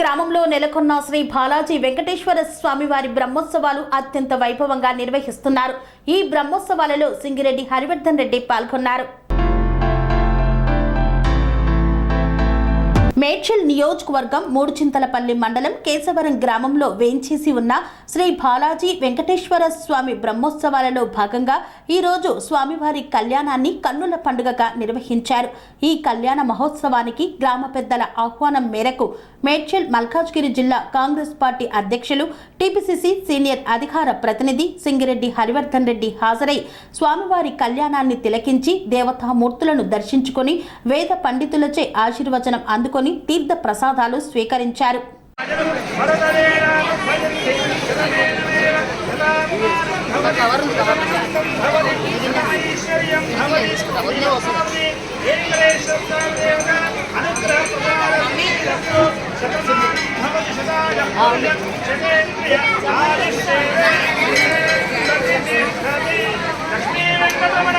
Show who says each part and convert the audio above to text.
Speaker 1: గ్రామంలో నెలకొన్న శ్రీ బాలాజీ వెంకటేశ్వర స్వామి వారి బ్రహ్మోత్సవాలు అత్యంత వైభవంగా నిర్వహిస్తున్నారు. ఈ బ్రహ్మోత్సవాలలో సింగిరెడ్డి హరివర్ధన్ రెడ్డి పాల్గొన్నారు. మేడ్చల్ నియోజకవర్గం మూడుచింతలపల్లి మండలం కేశవరం గ్రామంలో వేంచేసి ఉన్న శ్రీ బాలాజీ వెంకటేశ్వర స్వామి బ్రహ్మోత్సవాలలో భాగంగా ఈరోజు స్వామివారి కళ్యాణాన్ని కన్నుల పండుగగా నిర్వహించారు. ఈ కళ్యాణ మహోత్సవానికి గ్రామ పెద్దల ఆహ్వానం మేరకు మేడ్చల్ మల్కాజ్గిరి జిల్లా కాంగ్రెస్ పార్టీ అధ్యక్షులు టీపీసీసీ సీనియర్ అధికార ప్రతినిధి సింగిరెడ్డి హరివర్ధన్ రెడ్డి హాజరై స్వామివారి కళ్యాణాన్ని తిలకించి దేవతామూర్తులను దర్శించుకొని వేద పండితులచే ఆశీర్వచనం అందుకొని తీర్థ ప్రసాదాలు స్వీకరించారు.
Speaker 2: లక్ష్మీ వెంకటరమణ